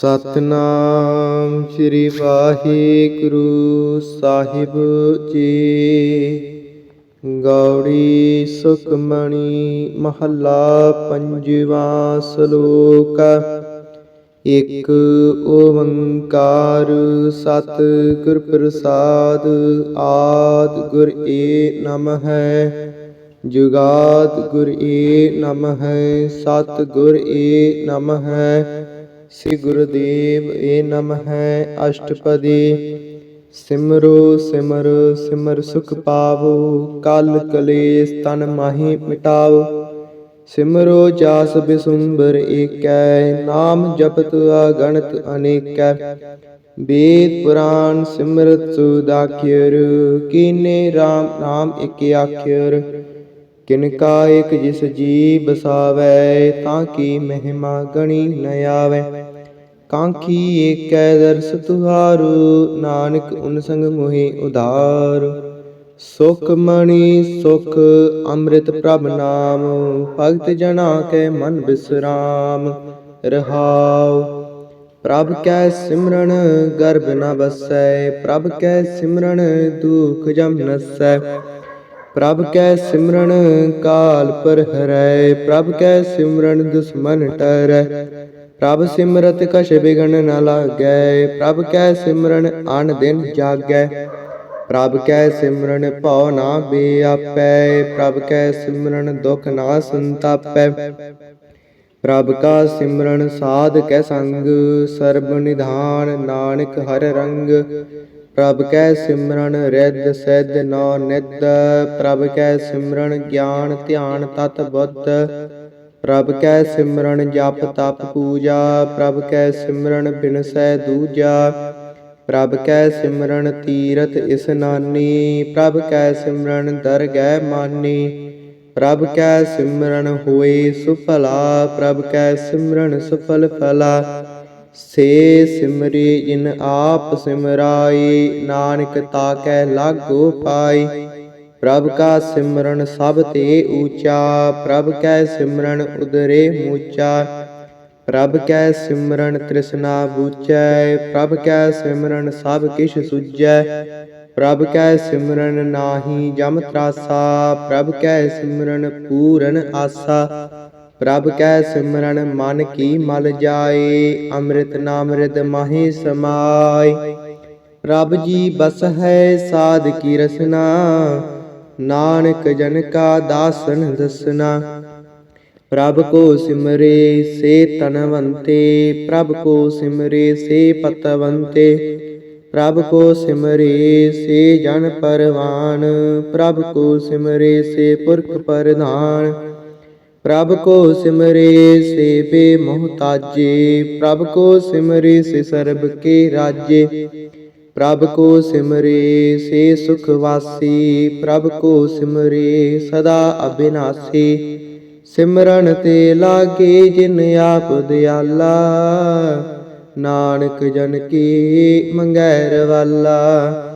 ਸਤਨਾਮ ਸ੍ਰੀ ਵਾਹਿਗੁਰੂ ਸਾਹਿਬ ਜੀ। ਗੌੜੀ ਸੁਖਮਣੀ ਮਹੱਲਾ ਪੰਜਵਾਂ ਸ਼ਲੋਕ। ਇਕ ਓੰਕਾਰ ਸਤ ਗੁਰ ਪ੍ਰਸਾਦ ਆਦ ਗੁਰ ਏ ਨਮ ਹੈ ਜੁਗਾਦ ਗੁਰ ਏ ਨਮ ਹੈ ਸਤ ਗੁਰ ਏ ਨਮ ਹੈ ਸ੍ਰੀ ਗੁਰਦੇਵ ਏ ਨਮ ਹੈ ਅਸ਼ਟਪਦੀ। ਸਿਮਰੋ ਸਿਮਰ ਸਿਮਰ ਸੁਖ ਪਾਵੋ, ਕਲ ਕਲੇਸ਼ ਤਨ ਮਾਹੀ ਮਿਟਾਵੋ। ਸਿਮਰੋ ਜਾਸ ਬਿਸੁੰਬਰ ਏਕੈ, ਨਾਮ ਜਪਤ ਅਗਣਤ ਅਨੇਕੈ। ਵੇਦ ਪੁਰਾਨ ਸਿਮਰਤ ਸੁਦਾਖਿਰ ਕੀਨੇ RAM ਨਾਮ ਇਕ ਆਖਿਰ ਕਿਨ ਕਾ ਇਕ ਜਿਸ ਜੀ ਬਸਾਵੈ, ਤਾਂ ਕੀ ਮਹਿਮਾ ਗਣੀ ਨ ਆਵੈ। ਕਾਂਖੀ ਏਕੈ ਦਰਸ ਤੁਹਾਰੂ, ਨਾਨਕ ਉਨ ਸੰਗ ਮੋਹਿ ਉਧਾਰ। ਸੁਖ ਮਣੀ ਸੁਖ ਅੰਮ੍ਰਿਤ ਪ੍ਰਭ ਨਾਮ, ਭਗਤ ਜਨਾ ਕੈ ਮਨ ਬਿਸਰਾਮ, ਰਹਾਉ। ਪ੍ਰਭ ਕੈ ਸਿਮਰਨ, ਗਰਭ ਨ ਬਸੈ ਪ੍ਰਭ ਕੈ ਸਿਮਰਨ, ਦੁਖ ਜਮ ਨਸੈ। ਪ੍ਰਭ ਕੈ ਸਿਮਰਨ ਕਾਲ ਪਰ ਹਰੈ ਪ੍ਰਭ ਕੈ ਸਿਮਰਨ ਦੁਸ਼ਮਨ ਟਰੈ। ਪ੍ਰਭ ਸਿਮਰਤ ਕਛ ਬਿਗਨ ਨ ਲਾਗੈ, ਪ੍ਰਭ ਕੈ ਸਿਮਰਨ ਅਨ ਦਿਨ ਜਾਗੈ। ਪ੍ਰਭ ਕੈ ਸਿਮਰਨ ਭਉ ਨਾ ਬੇਆਪੈ, ਪ੍ਰਭ ਕੈ ਸਿਮਰਨ ਦੁਖ ਨਾ ਸੰਤਾਪੈ। ਪ੍ਰਭ ਕਾ ਸਿਮਰਨ ਸਾਧ ਕੈ ਸੰਗ, ਸਰਬ ਨਿਧਾਨ ਨਾਨਕ ਹਰ ਰੰਗ। ਪ੍ਰਭ ਕੈ ਸਿਮਰਨ ਰਿੱਧ ਸਿੱਧ ਨੋ ਨਿਧ, ਪ੍ਰਭ ਕੈ ਸਿਮਰਨ ਗਿਆਨ ਧਿਆਨ ਤਤ ਬੁੱਧ। ਪ੍ਰਭ ਕੈ ਸਿਮਰਨ ਜਪ ਤਪ ਪੂਜਾ, ਪ੍ਰਭ ਕੈ ਸਿਮਰਨ ਬਿਨਸੈ ਦੂਜਾ। ਪ੍ਰਭ ਕੈ ਸਿਮਰਨ ਤੀਰਥ ਇਸਨਾਨੀ ਪ੍ਰਭ ਕੈ ਸਿਮਰਨ ਦਰਗਹਿ ਮਾਨੀ। ਪ੍ਰਭ ਕੈ ਸਿਮਰਨ ਹੋਏ ਸੁਫਲਾ, ਪ੍ਰਭ ਕੈ ਸਿਮਰਨ ਸੁਫਲ ਫਲਾ। ਸੇ ਸਿਮਰੀ ਇਨ ਆਪ ਸਿਮਰਾਈ, ਨਾਨਕ ਤਾਕੈ ਲਾਗੋ ਪਾਈ। ਪ੍ਰਭ ਕਾ ਸਿਮਰਨ ਸਭ ਤੇ ਊਚਾ, ਪ੍ਰਭ ਕੈ ਸਿਮਰਨ ਉਦਰੇ ਮੂਚਾ। ਪ੍ਰਭ ਕੈ ਸਿਮਰਨ ਤ੍ਰਿਸ਼ਨਾ ਬੂਚੈ, ਪ੍ਰਭ ਕੈ ਸਿਮਰਨ ਸਭ ਕਿਛ ਸੁਝੈ। ਪ੍ਰਭ ਕੈ ਸਿਮਰਨ ਨਾਹੀ ਜਮ ਤਰਾਸਾ, ਪ੍ਰਭ ਕੈ ਸਿਮਰਨ ਪੂਰਨ ਆਸਾ। ਪ੍ਰਭ ਕੈ ਸਿਮਰਨ ਮਨ ਕੀ ਮਲ ਜਾਏ, ਅੰਮ੍ਰਿਤ ਨਾਮ ਰਿਦ ਮਾਹੀ ਸਮਾਈ ਪ੍ਰਭ ਜੀ ਬਸ ਹੈ ਸਾਧ ਕੀ ਰਸਨਾ, ਨਾਨਕ ਜਨ ਕਾ ਦਾਸਨ ਦਸਨਾ। ਪ੍ਰਭ ਕੋ ਸਿਮਰੇ ਸੇ ਤਨਵੰਤੇ, ਪ੍ਰਭ ਕੋ ਸਿਮਰੇ ਸੇ ਪਤਵੰਤੇ। ਪ੍ਰਭ ਕੋ ਸਿਮਰੇ ਸੇ ਜਨ ਪਰਵਾਨ, ਪ੍ਰਭ ਕੋ ਸਿਮਰੇ ਸੇ ਪੁਰਖ ਪ੍ਰਧਾਨ। ਪ੍ਰਭ ਕੋ ਸਿਮਰੇ ਸੇ ਬੇ ਮੁਹਤਾਜੇ ਪ੍ਰਭ ਕੋ ਸਿਮਰੇ ਸੇ ਸਰਬ ਕੇ ਰਾਜੇ। ਪ੍ਰਭ ਕੋ ਸਿਮਰੇ ਸੇ ਸੁਖ ਵਾਸੀ, ਪ੍ਰਭ ਕੋ ਸਿਮਰੇ ਸਦਾ ਅਬਿਨਾਸੀ। ਸਿਮਰਨ ਤੇ ਲਾਗੇ ਜਿਨ ਆਪ ਦਿਆਲਾ, ਨਾਨਕ ਜਨ ਕੀ ਮੰਗੈ ਰਵਾਲਾ।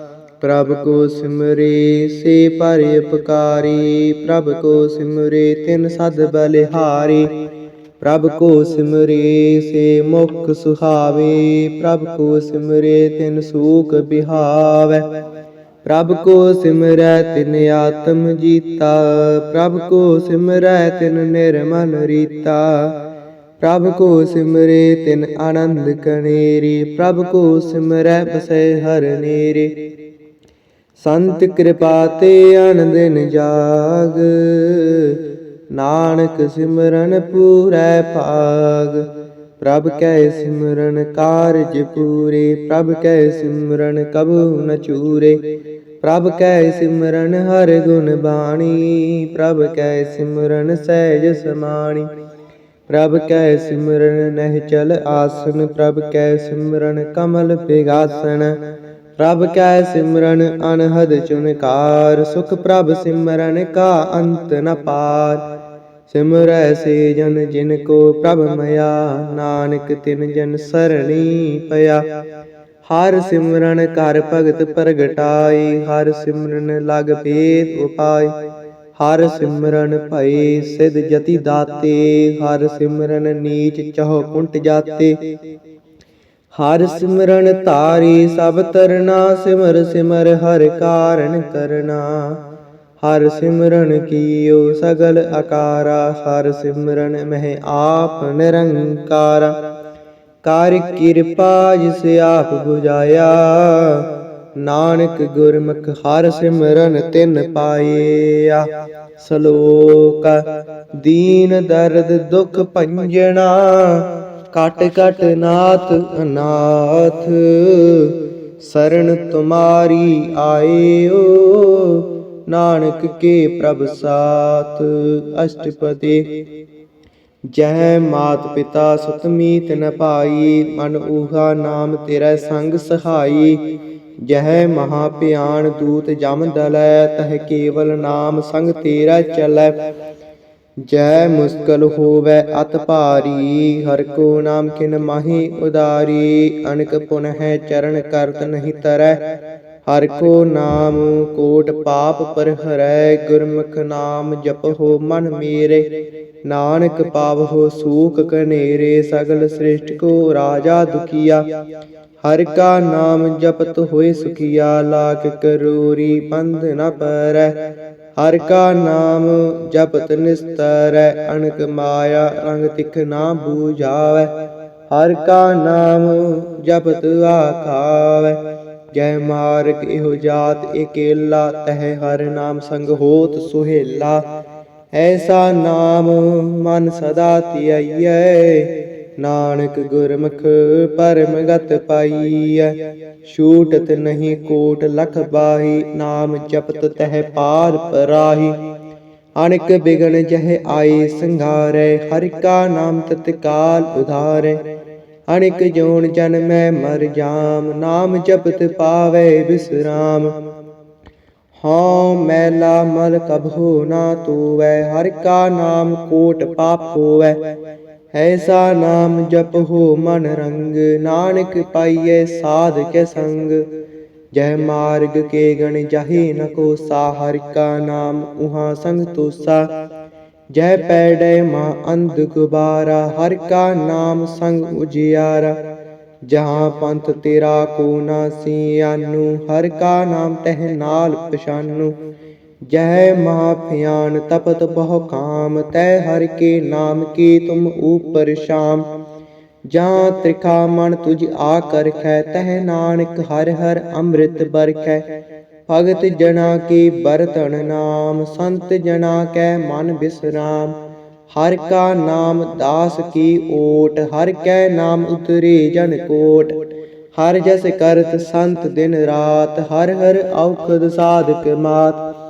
ਪ੍ਰਭ ਕੋ ਸਿਮਰੇ, ਸੇ ਪਰ ਉਪਕਾਰੀ ਪ੍ਰਭ ਕੋ ਸਿਮਰੇ, ਤਿਨ ਸਦ ਬਲਿਹਾਰੀ। ਪ੍ਰਭ ਕੋ ਸਿਮਰੇ, ਸੇ ਮੁਖ ਸੁਹਾਵੇ। ਪ੍ਰਭ ਕੋ ਸਿਮਰੇ, ਤਿਨ ਸੂਖ ਬਿਹਾਵੇ। ਪ੍ਰਭ ਕੋ ਸਿਮਰੈ, ਤਿਨ ਆਤਮ ਜੀਤਾ। ਪ੍ਰਭ ਕੋ ਸਿਮਰੈ, ਤਿਨ ਨਿਰਮਲ ਰੀਤਾ। ਪ੍ਰਭ ਕੋ ਸਿਮਰੇ, ਤਿਨ ਆਨੰਦ ਕਨੇਰੀ। ਪ੍ਰਭ ਕੋ ਸਿਮਰੈ ਬਸੈ ਹਰ ਨੇਰੇ। ਸੰਤ ਕਿਰਪਾ ਤੇ ਅਨੰਦਿਨ ਜਾਗ ਨਾਨਕ ਸਿਮਰਨ ਪੂਰੈ ਭਾਗ। ਪ੍ਰਭ ਕੈ ਸਿਮਰਨ ਕਾਰਜ ਪੂਰੇ, ਪ੍ਰਭ ਕੈ ਸਿਮਰਨ ਕਬੂ ਨ ਚੂਰੇ। ਪ੍ਰਭ ਕੈ ਸਿਮਰਨ ਹਰ ਗੁਣ ਬਾਣੀ, ਪ੍ਰਭ ਕੈ ਸਿਮਰਨ ਸਹਿਜ ਸਮਾਣੀ। ਪ੍ਰਭ ਕੈ ਸਿਮਰਨ ਨਹਿ ਚਲ ਆਸਨ, ਪ੍ਰਭ ਕੈ ਸਿਮਰਨ ਕਮਲ ਪਿਗਾਸਨ ਪ੍ਰਭ ਕੈ ਸਿਮਰਨ, ਅਨਹਦ ਚੁਨਕਾਰ, ਸੁਖ ਪ੍ਰਭ ਸਿਮਰਨ ਕਾ ਅੰਤ ਨ ਪਾਰ। ਸਿਮਰੈ ਸੇ ਜਨ ਜਿਨ ਕੋ ਪ੍ਰਭ ਮਇਆ, ਨਾਨਕ ਤਿਨ ਜਨ ਸਰਣੀ ਪਿਆ। ਹਰ ਸਿਮਰਨ ਕਰ ਭਗਤ ਪ੍ਰਗਟਾਈ ਹਰ ਸਿਮਰਨ ਲਗ ਭੇਦ ਉਪਾਈ ਹਰ ਸਿਮਰਨ ਭਈ ਸਿਧ ਜਤੀ ਦਾਤੇ, ਹਰ ਸਿਮਰਨ ਨੀਚ ਚਹੁ ਕੁੰਟ ਜਾਤੇ। ਹਰ ਸਿਮਰਨ ਤਾਰੀ ਸਭ ਤਰਨਾ, ਸਿਮਰ ਸਿਮਰ ਹਰ ਕਾਰਨ ਕਰਨਾ। ਹਰ ਸਿਮਰਨ ਕੀਓ ਸਗਲ ਆਕਾਰਾ ਹਰ ਸਿਮਰਨ ਮਹਿ ਆਪ ਨਿਰੰਕਾਰਾ। ਕਰ ਕਿਰਪਾ ਜਿਸ ਆਪ 부ਝਾਇਆ ਨਾਨਕ ਗੁਰਮੁਖ ਹਰ ਸਿਮਰਨ ਤਿਨ ਪਾਇਆ। ਸ਼ਲੋਕ, ਦੀਨ ਦਰਦ ਦੁਖ ਭੰਜਨਾ ਕਟ ਕਟ ਨਾਥ ਅਨਾਥ ਸਰਣ ਤੁਮਾਰੀ ਆਇਓ, ਨਾਨਕ ਕੇ ਪ੍ਰਭ ਸਾਥ। ਅਸ਼ਟਪਦੀ ਜੈ ਮਾਤ ਪਿਤਾ ਸੁਤ ਮੀਤ ਨ ਮਨ ਊਹਾ ਨਾਮ ਤੇਰਾ ਸੰਗ ਸਹਾਈ। ਜੈ ਮਹਾ ਭਿਆਨ ਦੂਤ ਜਮ ਦਲੈ, ਤਹ ਕੇਵਲ ਨਾਮ ਸੰਗ ਤੇਰਾ ਚਲੈ। ਜੈ ਮੁਸਕਲ ਹੋਵੈ ਅਤ ਭਾਰੀ, ਹਰ ਕੋ ਨਾਮ ਕਿਨ ਮਾਹੀ ਉਦਾਰੀ ਅਨਕ ਪੁਨ ਹੈ ਚਰਨ ਕਰਤ ਨਹੀਂ ਤਰੈ। ਹਰ ਕੋ ਨਾਮ ਕੋਟ ਪਾਪ ਪਰ ਹਰੈ, ਗੁਰਮੁਖ ਨਾਮ ਜਪਹੁ ਮਨ ਮੇਰੇ। ਨਾਨਕ ਪਾਵਹੁ ਸੂਖ ਕਨੇਰੇ ਸਗਲ ਸ੍ਰਿਸ਼ਟ ਕੋ ਰਾਜਾ ਦੁਖੀਆ। ਹਰ ਕਾ ਨਾਮ ਜਪਤ ਹੋਏ ਸੁਖੀਆ ਲਾਖ ਕਰੂਰੀ ਬੰਧ ਨ ਪਰੈ। ਹਰ ਕਾ ਨਾਮ ਜਪਤ ਨਿਸਤਰੈ, ਅਣਕ ਮਾਇਆ ਰੰਗ ਤਿਖ ਨਾ ਬੂਝਾਵੈ। ਹਰ ਕਾ ਨਾਮ ਜਪਤ ਆਖਾਵੈ। ਜੈ ਮਾਰਗ ਇਹੋ ਜਾਤ ਇਕੇਲਾ ਤਹਿ ਹਰ ਨਾਮ ਸੰਗ ਹੋਤ ਸੁਹੇਲਾ। ਐਸਾ ਨਾਮ ਮਨ ਸਦਾ ਧਿਆਈਐ ਨਾਨਕ ਗੁਰਮੁਖ ਪਰਮ ਗਤ ਪਾਈਐ, ਛੂਟਤ ਨਹੀਂ ਕੋਟ ਲਖ ਬਾਹੀ, ਨਾਮ ਜਪਤ ਤਹਿ ਪਾਰ ਪਰਾਹੀ। ਅਨਕ ਬਿਗਨ ਜਹ ਆਏ ਸੰਘਾਰੈ, ਹਰਿ ਕਾ ਨਾਮ ਤਤਕਾਲ ਉਧਾਰੈ। ਅਨਿਕ ਜੋਨ ਜਨ ਜਨਮੈ ਮਰ ਜਾਮ, ਨਾਮ ਜਪਤ ਪਾਵੈ ਬਿਸਰਾਮ। ਹਾਂ ਮੈਲਾ ਮਲ ਕਬਹੂ ਨਾ ਤੂਵੈ, ਹਰਿ ਕਾ ਨਾਮ ਕੋਟ ਪਾਪ ਹੋਵੈ। ਐਸਾ ਨਾਮ ਜਪ ਹੋ ਮਨ ਰੰਗ, ਨਾਨਕ ਪਾਈਐ ਸਾਧ ਕੇ ਸੰਗ। ਜੈ ਮਾਰਗ ਕੇ ਗਣ ਜਾਹੇ ਨ ਕੋ ਸਾ ਹਰਿ ਕਾ ਨਾਮ ਉਹਾ ਸੰਗ ਤੋਸਾ। ਜੈ ਪੈੜੈ ਮਾ ਅੰਧ ਗੁਬਾਰਾ, ਹਰਿ ਕਾ ਨਾਮ ਸੰਗ ਉਜਿਆਰਾ। ਜਹਾਂ ਪੰਥ ਤੇਰਾ ਕੋ ਨਾ ਸੀਆਨੂ ਹਰਿ ਕਾ ਨਾਮ ਤਹਿ ਨਾਲ ਪਛਾਨੂ। ਜੈ ਮਹਾਭਿਆਨ ਤਪਤ ਬਹੁ ਕਾਮ ਤੈ ਹਰਿ ਕੇ ਨਾਮ ਕੀ ਤੁਮ ਊਪਰ ਸ਼ਾਮ ਜਾਂ ਤ੍ਰਿਖਾ ਮਨ ਤੁਝ ਆ ਕਰਖੈ ਤਹਿ ਨਾਨਕ ਹਰਿ ਹਰਿ ਅੰਮ੍ਰਿਤ ਬਰਖੈ ਭਗਤ ਜਨਾ ਕੀ ਬਰਤਨ ਨਾਮ ਸੰਤ ਜਨਾ ਕੈ ਮਨ ਬਿਸਰਾਮ ਹਰ ਕਾ ਨਾਮ ਦਾਸ ਕੀ ਓਟ ਹਰ ਕੈ ਨਾਮ ਉਤਰੇ ਜਨ ਕੋਟ ਹਰ ਜਸ ਕਰਤ ਸੰਤ ਦਿਨ ਰਾਤ ਹਰ ਹਰ ਔਖਦ ਸਾਧਕ ਮਾਤ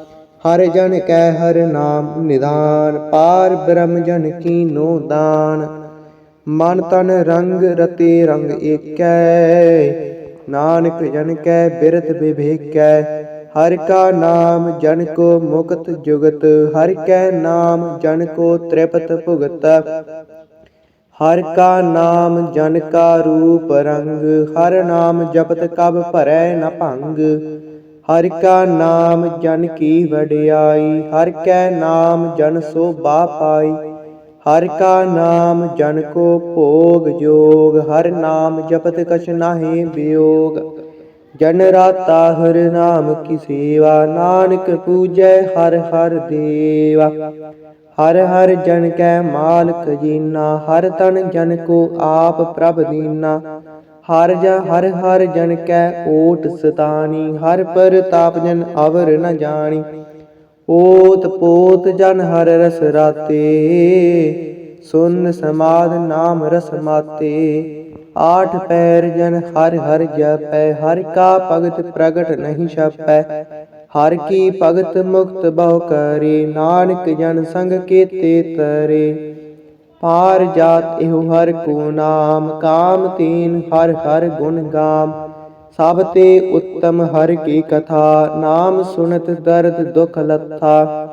ਹਰ ਜਨ ਕੈ ਹਰ ਨਾਮ ਨਿਦਾਨ, ਪਾਰ ਬ੍ਰਹਮ ਜਨ ਕੀਨੋ ਦਾਨ। ਮਨ ਤਨ ਰੰਗ ਰਤੇ ਰੰਗ ਏਕੈ, ਨਾਨਕ ਜਨ ਕੈ ਬਿਰਤ ਵਿਵੇਕੈ। ਹਰ ਕਾ ਨਾਮ ਜਨ ਕੋ ਮੁਕਤ ਜੁਗਤ, ਹਰ ਕੈ ਨਾਮ ਜਨ ਕੋ ਤ੍ਰਿਪਤ ਭੁਗਤ। ਹਰ ਕਾ ਨਾਮ ਜਨ ਕਾ ਰੂਪ ਰੰਗ, ਹਰ ਨਾਮ ਜਪਤ ਕਬ ਭਰੈ ਨ ਭੰਗ। ਹਰ ਕਾ ਨਾਮ ਜਨ ਕੀ ਵਡਿਆਈ, ਹਰ ਕੈ ਨਾਮ ਜਨ ਸੋਭਾ ਪਾਈ ਹਰ ਕਾ ਨਾਮ ਜਨ ਕੋ ਭੋਗ ਜੋਗ, ਹਰ ਨਾਮ ਜਪਤ ਕਛ ਨਾਹੀ ਬਿਯੋਗ। ਜਨ ਰਾਤਾ ਹਰ ਨਾਮ ਕੀ ਸੇਵਾ, ਨਾਨਕ ਪੂਜੈ ਹਰ ਹਰ ਦੇਵਾ। ਹਰ ਹਰ ਜਨ ਕੈ ਮਾਲਕ ਜੀਨਾ, ਹਰ ਤਨ ਜਨ ਕੋ ਆਪ ਪ੍ਰਭ ਦੀਨਾ। ਹਰ ਜ ਹਰ ਹਰ ਜਨ ਕੈ ਓਟ ਸਤਾਨੀ ਹਰ ਪ੍ਰਤਾਪ ਜਨ ਅਵਰ ਨ ਜਾਣੀ। ਓਤ ਪੋਤ ਜਨ ਹਰ ਰਸ ਰਾਤੇ, ਸੁਨ ਸਮਾਦ ਨਾਮ ਰਸ ਮਾਤੇ। ਆਠ ਪੈਰ ਜਨ ਹਰ ਹਰ ਜਪੈ, ਹਰ ਕਾ ਭਗਤ ਪ੍ਰਗਟ ਨਹੀਂ ਛਪੈ। ਹਰ ਕੀ ਭਗਤ ਮੁਕਤ ਬਹੁ ਕਰੇ, ਨਾਨਕ ਜਨ ਸੰਗ ਕੀਤੇ ਤਰੇ। ਹਾਰ ਜਾਤ ਇਹੋ ਹਰ ਕੋ ਨਾਮ, ਕਾਮ ਤੀਨ ਹਰ ਹਰ ਗੁਣ ਗਾਮ। ਸਭ ਤੇ ਉੱਤਮ ਹਰ ਕੀ ਕਥਾ, ਨਾਮ ਸੁਨਤ ਦਰਦ ਦੁਖ ਲੱਥਾ।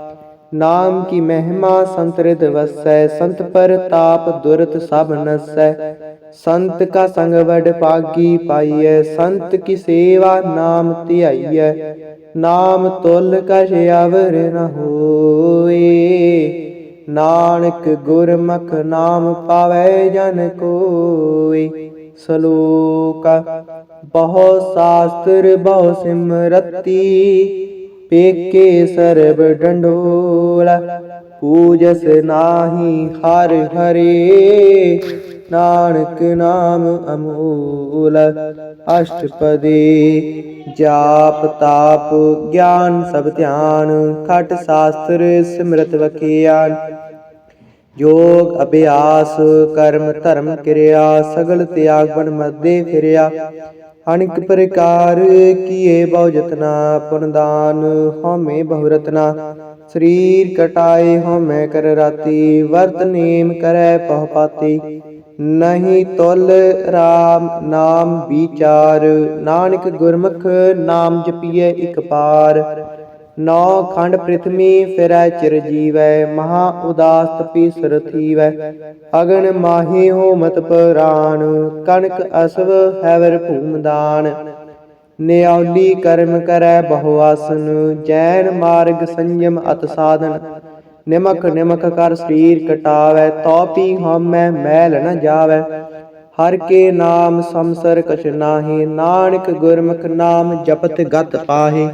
ਨਾਮ ਕੀ ਮਹਿਮਾ ਸੰਤਰਿਤ ਵਸੈ, ਸੰਤ ਪਰ ਤਾਪ ਦੁਰਤ ਸਭ ਨਸੈ। ਸੰਤ ਕਾ ਸੰਗ ਵਡ ਪਾਗੀ ਪਾਈਐ, ਸੰਤ ਕੀ ਸੇਵਾ ਨਾਮ ਧਿਆਈਐ। ਨਾਮ ਤੁਲ ਕਛ ਅਵਰ ਨ ਹੋਏ। ਨਾਨਕ ਗੁਰਮੁਖ ਨਾਮ ਪਾਵੈ ਜਨ ਕੋਈ। ਸ਼ਲੋਕ, ਬਹੁ ਸ਼ਾਸਤਰ, ਬਹੁ ਸਿਮਰਤੀ, ਪੇਕੇ ਸਰਬ ਡੰਡੋਲ, ਪੂਜਸ ਨਾਹੀ ਹਰ ਹਰੇ। ਨਾਨਕ ਨਾਮ ਅਮੂਲ ਅਸ਼ਟਪਦੀ ਜਾਪ ਤਾਪ ਗਿਆਨ ਸਭ ਧਿਆਨ ਖਟ ਸ਼ਾਸਤਰ ਸਿਮਰਤ ਵਖਿਆਨ। ਜੋਗ ਅਭਿਆਸ ਕਰਮ ਧਰਮ ਕਿਰਿਆ ਸਗਲ ਤਿਆਗ ਬਨ ਮੱਦੇ ਫਿਰਿਆ। ਅਨੇਕ ਪ੍ਰਕਾਰ ਕੀਏ ਬਹੁ ਜਤਨਾ ਪੁਨ ਦਾਨ ਹਉਮੈ ਬਹੁ ਰਤਨਾ। ਸਰੀਰ ਕਟਾਏ ਹਉਮੈ ਕਰ ਰਾਤੀ ਵਰਤ ਨੇਮ ਕਰੈ ਪਹੁ ਪਾਤੀ। ਨਹੀਂ ਤੁਲ ਰਾਮ ਨਾਮ ਵਿਚਾਰ। ਨਾਨਕ ਗੁਰਮੁਖ ਨਾਮ ਜਪੀਏ ਇਕ ਪਾਰ। ਨੌ ਖੰਡ ਪ੍ਰਿਥਵੀ ਫਿਰੈ ਚਿਰ ਜੀਵੈ। ਮਹਾ ਉਦਾਸ ਤਪੀ ਸੁਰ ਥੀਵੈ। ਅਗਨ ਮਾਹੀ ਹੋਮਤ ਪ੍ਰਾਨ। ਕਣਕ ਅਸਵ ਹੈਵਰ ਭੂਮਦਾਨ ਨਿਆਉਲੀ ਕਰਮ ਕਰੈ ਬਹੁ ਆਸਨ। ਜੈਨ ਮਾਰਗ ਸੰਜਮ ਅਤ ਸਾਧਨ। ਨਿਮਕ ਨਿਮਕ ਕਰ ਸਰੀਰ ਕਟਾਵੈ ਤੋ ਪੀ ਹਉਮੈ ਮੈਲ ਨ ਜਾਵੈ। ਹਰ ਕੇ ਨਾਮ ਸੰਸਰ ਕਛ ਨਾਹੀ ਨਾਨਕ ਗੁਰਮੁਖ ਨਾਮ ਜਪਤ ਗਤ ਪਾਹੇ।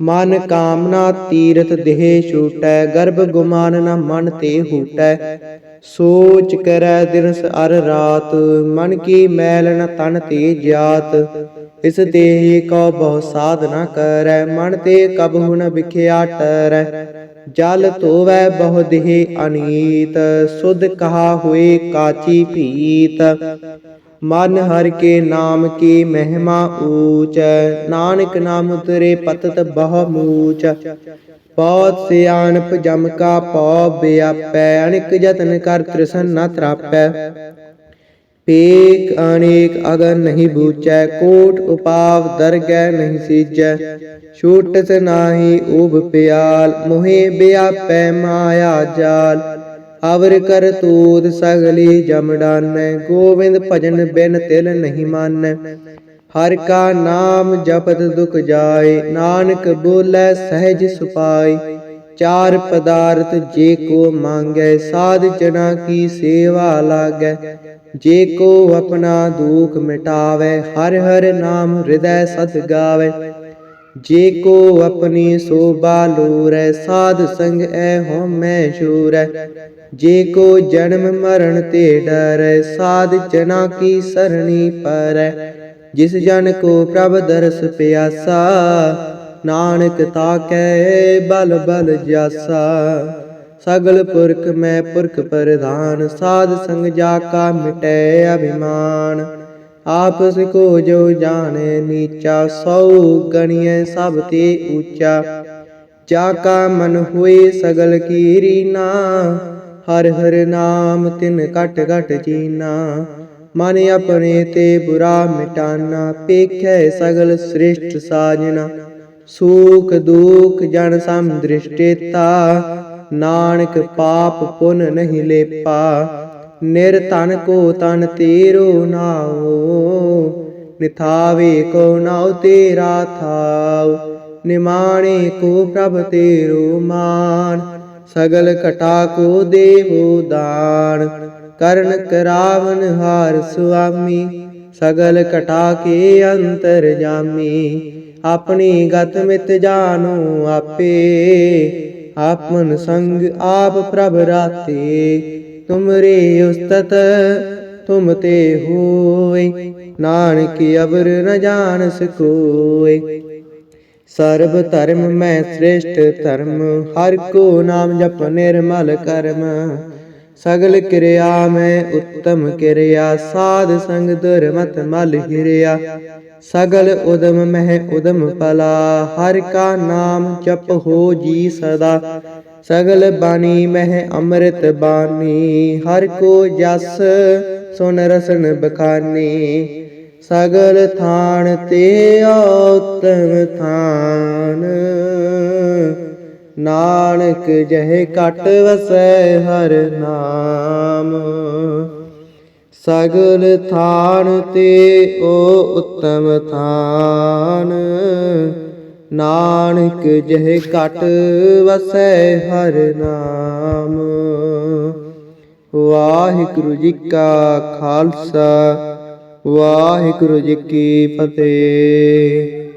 ਮਨ ਕਾਮਨਾ ਤੀਰਥ ਦੇਹ ਛੂਟੈ ਗਰਭ ਗੁਮਾਨ ਨ ਮਨ ਤੇ ਹੂਟੈ। ਸੋਚ ਕਰੈ ਦਿਨਸ ਅਰ ਰਾਤ। ਮਨ ਕੀ ਮੈਲ ਨ ਤਨ ਤੇ ਜਾਤ। ਇਸ ਦੇਹ ਕੋ ਬਹੁ ਸਾਧਨਾ ਕਰੈ। ਮਨ ਤੇ ਕਬਹੁ ਨ ਵਿਖਿਆ ਟਰੈ। ਜਲ ਧੋਵੈ ਬਹੁ ਦੇਹ ਅਨੀਤ, ਸੁਧ ਕਹਾ ਹੋਏ ਕਾਚੀ ਭੀਤ। ਮਨ ਹਰ ਕੇ ਨਾਮ ਕੀ ਮਹਿਮਾ ਊਚ, ਨਾਨਕ ਨਾਮ ਉਤਰੇ ਪਤਤ ਬਹੁ ਮੂਚ। ਬਹੁਤ ਸਿਆਣਪ ਜਮ ਕਾ ਪਉ ਬਿਆਪੈ ਅਨਿਕ ਯਤਨ ਕਰ ਤ੍ਰਿਸ਼ਨ ਨ ਤਰਾਪੈ। ਪੇਕ ਅਨੇਕ ਅਗਨ ਨਹੀਂ ਬੂਚੈ, ਕੋਟ ਉਪਾਵ ਦਰਗਹਿ ਨਹੀਂ ਸੀਜੈ। ਛੂਟਸ ਨਾਹੀ ਊਬ ਪਿਆਲ, ਮੋਹਿ ਬਿਆਪੈ ਮਾਇਆ ਜਾਲ। ਅਵਰ ਕਰ ਤੂਤ ਸਗਲੀ ਜਮ ਗੋਵਿੰਦ ਭਜਨ ਬਿਨ ਤਿਲ ਨਹੀਂ ਮਾਨੈ। ਹਰ ਕਾ ਨਾਮ ਜਪਤ ਦੁਖ ਜਾਏ, ਨਾਨਕ ਬੋਲੇ ਸਹਿਜ ਸੁਪਾਈ ਚਾਰ ਪਦਾਰਥ ਜੇ ਕੋ ਮੰਗੈ, ਸਾਧ ਜਨਾ ਕੀ ਸੇਵਾ ਲਾਗੈ। ਜੇ ਕੋ ਆਪਣਾ ਦੁਖ ਮਿਟਾਵੇ ਹਰ ਹਰ ਨਾਮ ਹਿਰਦੈ ਸਤ ਗਾਵੇ। ਜੇ ਕੋ ਆਪਣੀ ਸੋਭਾ ਲੋਰੈ, ਸਾਧ ਸੰਗ ਐ ਹਉਮੈ ਸ਼ੂਰੈ। ਜੇ ਕੋ ਜਨਮ ਮਰਨ ਤੇ ਡਰੈ, ਸਾਧ ਜਨਾ ਕੀ ਸਰਣੀ ਪਰੈ। ਜਿਸ ਜਨ ਕੋ ਪ੍ਰਭ ਦਰਸ ਪਿਆਸਾ, ਨਾਨਕ ਤਾਕੈ ਬਲ ਬਲ ਜਾਸਾ। ਸਗਲ ਪੁਰਖ ਮੈਂ ਪੁਰਖ ਪ੍ਰਧਾਨ, ਸਾਧ ਸੰਗ ਜਾ ਕਾ ਮਿਟੈ ਅਭਿਮਾਨ। ਆਪਸ ਕੋ ਜੋ ਜਾਣੇ ਨੀਚਾ, ਸੋ ਗਣੀਐ ਸਭ ਤੇ ਊਚਾ ਜਾ ਕਾ ਮਨ ਹੋਏ ਸਗਲ ਕੀ ਰੀਨਾ ਹਰ ਹਰ ਨਾਮ ਤਿਨ ਘਟ ਘਟ ਜੀਨਾ। ਮਨ ਆਪਣੇ ਤੇ ਬੁਰਾ ਮਿਟਾਨਾ, ਪੇਖੈ ਸਗਲ ਸ੍ਰਿਸ਼ਟ ਸਾਜਨਾ। ਸੂਖ ਦੁਖ ਜਨ ਸਮ ਦ੍ਰਿਸ਼ਟੇਤਾ ਨਾਨਕ ਪਾਪ ਪੁਨ ਨਹੀਂ ਲੇਪਾ। ਨਿਰ ਤਨ ਕੋ ਤਨ ਤੇਰੋ ਨਾਉ। ਨਿਥਾਵੇ ਕੋ ਨਾਉ ਤੇਰਾ ਥਾਉ। ਨਿਮਾਣੇ ਕੋ ਪ੍ਰਭ ਤੇਰੋ ਮਾਨ। ਸਗਲ ਘਟਾ ਕੋ ਦੇਵੋ ਦਾਨ। ਕਰਨ ਕਰਾਵਨ ਹਾਰ ਸੁਆਮੀ। ਸਗਲ ਘਟਾ ਕੇ ਅੰਤਰ ਜਾਮੀ। ਆਪਣੀ ਗਤ ਮਿਤ ਜਾਣੋ ਆਪੇ। ਆਪਨ ਸੰਗ ਆਪ ਪ੍ਰਭ ਰਾਤੇ। ਤੁਮਰੇ ਉਸਤਤ, ਤੁਮ ਤੇ ਹੋਏ। ਨਾਨਕ ਅਬਰ ਨ ਜਾਣਸ ਕੋਏ ਸਰਬ ਧਰਮ ਮੈਂ ਸ੍ਰੇਸ਼ਟ ਧਰਮ, ਹਰ ਕੋ ਨਾਮ ਜਪ ਨਿਰਮਲ ਕਰਮ। ਸਗਲ ਕਿਰਿਆ ਮੈਂ ਉੱਤਮ ਕਿਰਿਆ, ਸਾਧ ਸੰਗ ਦੁਰਮਤ ਮਲ ਹਿਰਿਆ। ਸਗਲ ਉਦਮ ਮਹਿ ਉਦਮ ਪਲਾ ਹਰ ਕਾ ਨਾਮ ਜਪ ਹੋ ਜੀ ਸਦਾ। ਸਗਲ ਬਾਣੀ ਮਹਿ ਅੰਮ੍ਰਿਤ ਬਾਣੀ, ਹਰ ਕੋ ਜਸ ਸੁਨ ਰਸਨ ਬਖਾਨੀ। ਸਗਲ ਥਾਨ ਤੇ ਉਤਮ ਥਾਨ। ਨਾਨਕ ਜਹ ਕਟ ਵਸੈ ਹਰ ਨਾਮ। ਸਗਲ ਥਾਨ ਤੇ ਓ ਉੱਤਮ ਥਾਨ। ਨਾਨਕ ਜਹ ਕਟ ਵਸੈ ਹਰ ਨਾਮ। ਵਾਹਿਗੁਰੂ ਜੀ ਕਾ ਖਾਲਸਾ, ਵਾਹਿਗੁਰੂ ਜੀ ਕੀ ਫਤਿਹ।